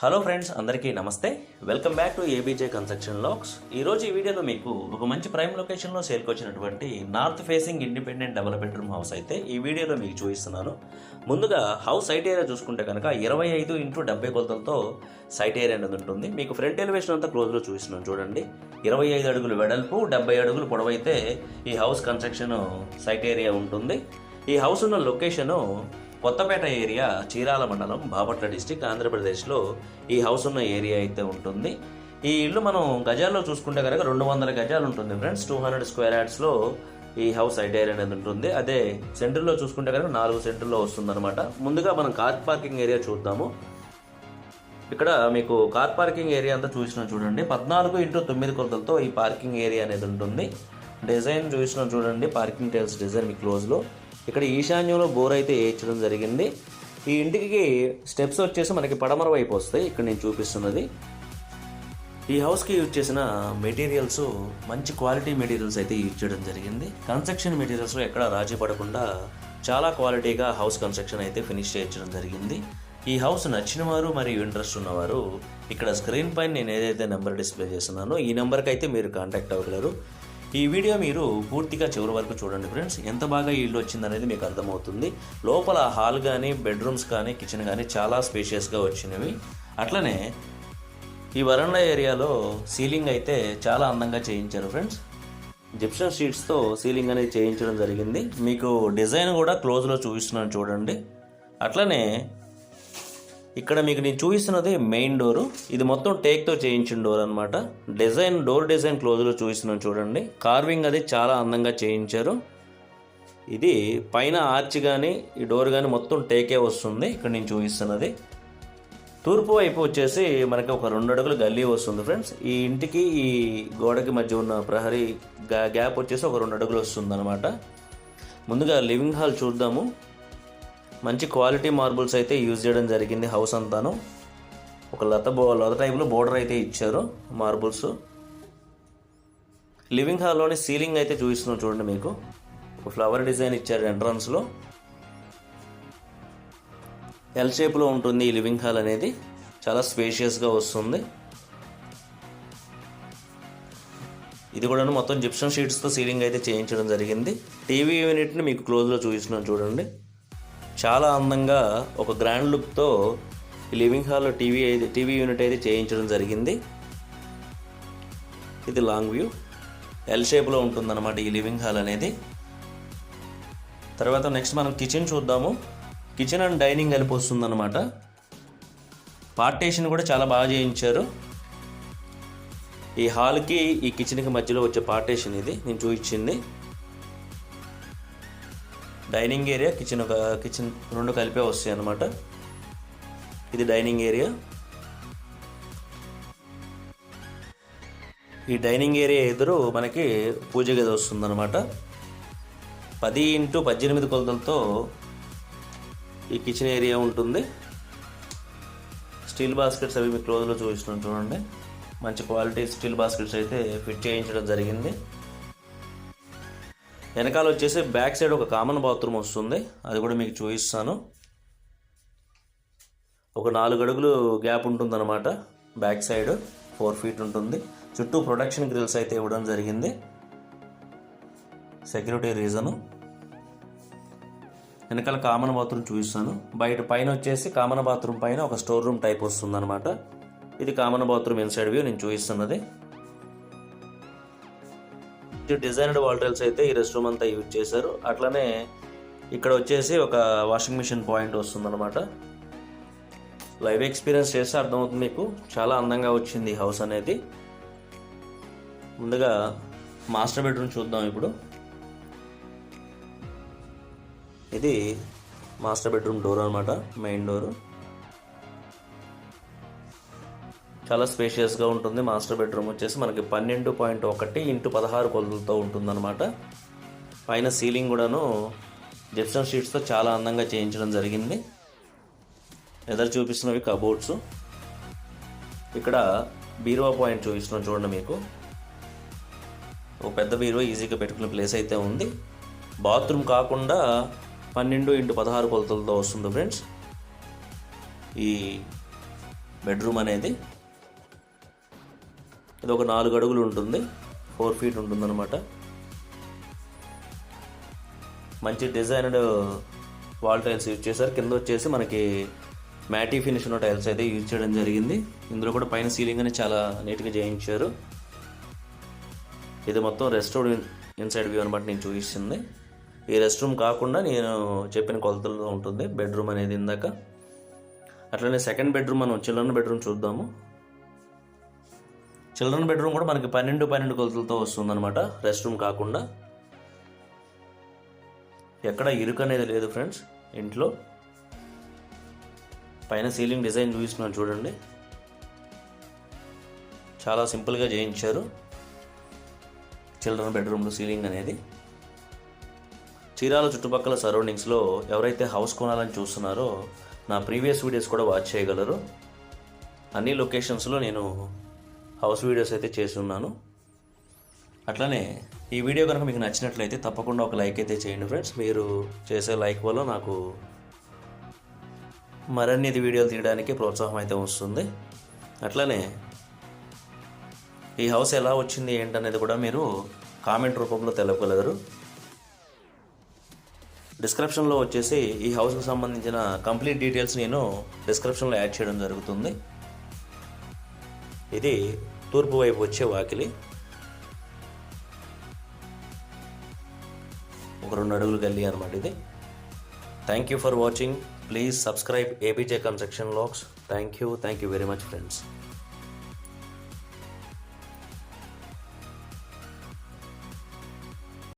Hello friends అందరికీ నమస్తే. Welcome back to ABJ construction lax ఈరోజు ఈ వీడియోలో మీకు ఒక మంచి ప్రైమ్ లొకేషన్లో సేల్కి వచ్చినటువంటి north facing independent double bedroom house అయితే ఈ వీడియోలో మీకు చూపిస్తున్నాను. ముందుగా హౌస్ సైట్ ఏరియా చూసుకుంటే కనుక ఇరవై ఐదు ఇంటూ డెబ్బై కొలతలతో సైట్ ఏరియా అనేది ఉంటుంది. మీకు ఫ్రంట్ ఎలివేషన్ అంతా క్లోజ్లో చూపిస్తున్నాను చూడండి. ఇరవై ఐదు అడుగులు వెడల్పు డెబ్బై అడుగులు పొడవైతే ఈ హౌస్ కన్స్ట్రక్షన్ సైట్ ఏరియా ఉంటుంది. ఈ హౌస్ ఉన్న లొకేషను కొత్తపేట ఏరియా చీరాల మండలం బాపట్ల డిస్టిక్ ఆంధ్రప్రదేశ్లో ఈ హౌస్ ఉన్న ఏరియా అయితే ఉంటుంది. ఈ ఇల్లు మనం గజాల్లో చూసుకుంటే కనుక రెండు వందల గజాలు ఉంటుంది ఫ్రెండ్స్ టూ హండ్రెడ్ స్క్వేర్ యార్డ్స్లో ఈ హౌస్ సైట్ అనేది ఉంటుంది. అదే సెంటర్లో చూసుకుంటే కనుక నాలుగు సెంటర్లో వస్తుందన్నమాట. ముందుగా మనం కార్ పార్కింగ్ ఏరియా చూద్దాము. ఇక్కడ మీకు కార్ పార్కింగ్ ఏరియా అంతా చూసిన చూడండి. పద్నాలుగు ఇంటూ తొమ్మిది కొలతలతో ఈ పార్కింగ్ ఏరియా అనేది ఉంటుంది. డిజైన్ చూసిన చూడండి. పార్కింగ్ టైల్స్ డిజైన్ మీ క్లోజ్లో ఇక్కడ ఈశాన్యంలో బోర్ అయితే వేయించడం జరిగింది. ఈ ఇంటికి స్టెప్స్ వచ్చేసి మనకి పడమర వైపు వస్తాయి. ఇక్కడ నేను చూపిస్తున్నది. ఈ హౌస్కి యూజ్ చేసిన మెటీరియల్స్ మంచి క్వాలిటీ మెటీరియల్స్ అయితే యూజ్ చేయడం జరిగింది. కన్స్ట్రక్షన్ మెటీరియల్స్లో ఎక్కడ రాజీ పడకుండా చాలా క్వాలిటీగా హౌస్ కన్స్ట్రక్షన్ అయితే ఫినిష్ చేయించడం జరిగింది. ఈ హౌస్ నచ్చిన వారు మరియు ఇంట్రెస్ట్ ఉన్నవారు ఇక్కడ స్క్రీన్ పైన నేను ఏదైతే నెంబర్ డిస్ప్లే చేస్తున్నానో ఈ నెంబర్కి అయితే మీరు కాంటాక్ట్ అవ్వగలరు. ఈ వీడియో మీరు పూర్తిగా చివరి వరకు చూడండి ఫ్రెండ్స్. ఎంత బాగా ఇల్లు వచ్చిందనేది మీకు అర్థమవుతుంది. లోపల హాల్ కానీ బెడ్రూమ్స్ కానీ కిచెన్ కానీ చాలా స్పేషియస్గా వచ్చినవి. అట్లనే ఈ వరండా ఏరియాలో సీలింగ్ అయితే చాలా అందంగా చేయించారు ఫ్రెండ్స్. జిప్షన్ షీట్స్తో సీలింగ్ అనేది చేయించడం జరిగింది. మీకు డిజైన్ కూడా క్లోజ్లో చూపిస్తున్నాను చూడండి. అట్లనే ఇక్కడ మీకు నేను చూపిస్తున్నది మెయిన్ డోరు ఇది మొత్తం టేక్తో చేయించిన డోర్ అనమాట డిజైన్ డోర్ డిజైన్ క్లోజ్లో చూపిస్తున్నాను చూడండి. కార్వింగ్ అది చాలా అందంగా చేయించారు. ఇది పైన ఆర్చ్ కానీ ఈ డోర్ కానీ మొత్తం టేకే వస్తుంది. ఇక్కడ నేను చూపిస్తున్నది. తూర్పు వైపు వచ్చేసి మనకి ఒక రెండు అడుగులు గల్లీ వస్తుంది ఫ్రెండ్స్. ఈ ఇంటికి ఈ గోడకి మధ్య ఉన్న ప్రహరీ గ్యాప్ వచ్చేసి ఒక రెండు అడుగులు వస్తుంది అనమాట ముందుగా లివింగ్ హాల్ చూద్దాము. మంచి క్వాలిటీ మార్బుల్స్ అయితే యూజ్ చేయడం జరిగింది హౌస్ అంతాను. ఒక లత బో లత టైప్లో బోర్డర్ అయితే ఇచ్చారు మార్బుల్స్. లివింగ్ హాల్లోని సీలింగ్ అయితే చూపిస్తున్నాం చూడండి మీకు. ఒక ఫ్లవర్ డిజైన్ ఇచ్చారు ఎంట్రన్స్లో. ఎల్ షేప్లో ఉంటుంది ఈ లివింగ్ హాల్ అనేది. చాలా స్పేషియస్గా వస్తుంది. ఇది కూడా మొత్తం జిప్షన్ షీట్స్తో సీలింగ్ అయితే చేయించడం జరిగింది. టీవీ యూనిట్ని మీకు క్లోజ్లో చూపిస్తున్నాం చూడండి. చాలా అందంగా ఒక గ్రాండ్ లుక్తో ఈ లివింగ్ హాల్లో టీవీ అయితే టీవీ యూనిట్ అయితే చేయించడం జరిగింది. ఇది లాంగ్ వ్యూ ఎల్ షేప్లో ఉంటుందన్నమాట ఈ లివింగ్ హాల్ అనేది. తర్వాత నెక్స్ట్ మనం కిచెన్ చూద్దాము. కిచెన్ అండ్ డైనింగ్ కలిపి వస్తుందన్నమాట. పార్టేషన్ కూడా చాలా బాగా చేయించారు. ఈ హాల్కి ఈ కిచెన్కి మధ్యలో వచ్చే పార్టేషన్ ఇది. నేను చూపించింది. డైనింగ్ ఏరియా కిచెన్ ఒక కిచెన్ రెండు కలిపే వస్తాయి అన్నమాట. ఇది డైనింగ్ ఏరియా. ఈ డైనింగ్ ఏరియా ఎదురు మనకి పూజ గది వస్తుందన్నమాట. పది ఇంటూ పద్దెనిమిది కొలతలతో ఈ కిచెన్ ఏరియా ఉంటుంది. స్టీల్ బాస్కెట్స్ అవి మీ క్లోజ్లో చూపిస్తున్నాను చూడండి. మంచి క్వాలిటీ స్టీల్ బాస్కెట్స్ అయితే ఫిట్ చేయించడం జరిగింది. వెనకాల వచ్చేసి బ్యాక్ సైడ్ ఒక కామన్ బాత్రూమ్ వస్తుంది. అది కూడా మీకు చూపిస్తాను. ఒక నాలుగు అడుగులు గ్యాప్ ఉంటుందన్నమాట. బ్యాక్ సైడ్ ఫోర్ ఫీట్ ఉంటుంది. చుట్టూ ప్రొడక్షన్ గ్రిల్స్ అయితే ఇవ్వడం జరిగింది. Security reason. వెనకాల కామన్ బాత్రూమ్ చూపిస్తాను. బయట పైన వచ్చేసి కామన్ బాత్రూమ్ పైన ఒక స్టోర్ రూమ్ టైప్ వస్తుందన్నమాట. ఇది కామన్ బాత్రూమ్ ఇన్సైడ్ వ్యూ నేను చూపిస్తున్నది. డిజైన్డ్ డిజైనడ్ వాల్టైల్స్ అయితే ఈ రెస్ట్ రూమ్ అంతా యూజ్ చేశారు. అట్లనే ఇక్కడ వచ్చేసి ఒక వాషింగ్ మిషన్ పాయింట్ వస్తుందన్నమాట. లైవ్ ఎక్స్పీరియన్స్ చేస్తే అర్థమవుతుంది మీకు. చాలా అందంగా వచ్చింది ఈ హౌస్ అనేది. ముందుగా మాస్టర్ బెడ్రూమ్ చూద్దాం ఇప్పుడు. ఇది మాస్టర్ బెడ్రూమ్ డోర్ అనమాట మెయిన్ డోరు. చాలా స్పేషియస్గా ఉంటుంది. మాస్టర్ బెడ్రూమ్ వచ్చేసి మనకి పన్నెండు పాయింట్ ఒకటి ఇంటూ పదహారు కొలతలతో ఉంటుందన్నమాట. పైన సీలింగ్ కూడాను జిప్సన్ షీట్స్తో చాలా అందంగా చేయించడం జరిగింది. ఎదురు చూపిస్తున్నవి కబోర్డ్స్ ఇక్కడ బీరువా పాయింట్ చూపిస్తున్నాం చూడండి మీకు. ఒక పెద్ద బీరువా ఈజీగా పెట్టుకునే ప్లేస్ అయితే ఉంది. బాత్రూమ్ కాకుండా పన్నెండు ఇంటూ పదహారు కొలతలతో వస్తుంది ఫ్రెండ్స్. ఈ బెడ్రూమ్ అనేది ఇది ఒక నాలుగు అడుగులు ఉంటుంది. ఫోర్ ఫీట్ ఉంటుందన్నమాట. మంచి డిజైన్డ్ వాల్ టైల్స్ యూజ్ చేశారు. కింద వచ్చేసి మనకి మ్యాటీ ఫినిష్ ఉన్న టైల్స్ అయితే యూజ్ చేయడం జరిగింది. ఇందులో కూడా పైన సీలింగ్ అని చాలా నీట్గా చేయించారు. ఇది మొత్తం రెస్ట్ రూమ్ ఇన్సైడ్ వ్యూ అనమాట నేను చూపిస్తుంది. ఈ రెస్ట్ రూమ్ కాకుండా నేను చెప్పిన కొలతల్లో ఉంటుంది. బెడ్రూమ్ అనేది ఇందాక. అట్లనే సెకండ్ బెడ్రూమ్ మనం చిల్డ్రన్ బెడ్రూమ్ చూద్దాము. చిల్డ్రన్ బెడ్రూమ్ కూడా మనకి పన్నెండు పన్నెండు కొలతలతో వస్తుందన్నమాట. రెస్ట్ రూమ్ కాకుండా. ఎక్కడ ఇరుకు అనేది లేదు ఫ్రెండ్స్ ఇంట్లో. పైన సీలింగ్ డిజైన్ చూపిస్తున్నాను చూడండి. చాలా సింపుల్గా చేయించారు. చిల్డ్రన్ బెడ్రూమ్లో సీలింగ్ అనేది. చీరాల చుట్టుపక్కల సరౌండింగ్స్లో ఎవరైతే హౌస్ కొనాలని చూస్తున్నారో నా ప్రీవియస్ వీడియోస్ కూడా వాచ్ చేయగలరు. అన్ని లొకేషన్స్లో నేను హౌస్ వీడియోస్ అయితే చేసి ఉన్నాను అట్లనే ఈ వీడియో కనుక మీకు నచ్చినట్లయితే తప్పకుండా ఒక లైక్ అయితే చేయండి ఫ్రెండ్స్. మీరు చేసే లైక్ వల్ల నాకు మరిన్ని వీడియోలు తీయడానికి ప్రోత్సాహం అయితే వస్తుంది. అట్లనే ఈ హౌస్ ఎలా వచ్చింది ఏంటనేది కూడా మీరు కామెంట్ రూపంలో తెలపగలరు. డిస్క్రిప్షన్లో వచ్చేసి ఈ హౌస్కి సంబంధించిన కంప్లీట్ డీటెయిల్స్ నేను డిస్క్రిప్షన్లో యాడ్ చేయడం జరుగుతుంది. ఇది తూర్పు వైపు వచ్చే వాకిలి. ఒక రెండు అడుగులు గల్లీ అనమాట ఇది. Thank you for watching please subscribe ABJ construction lax thank you thank you very much friends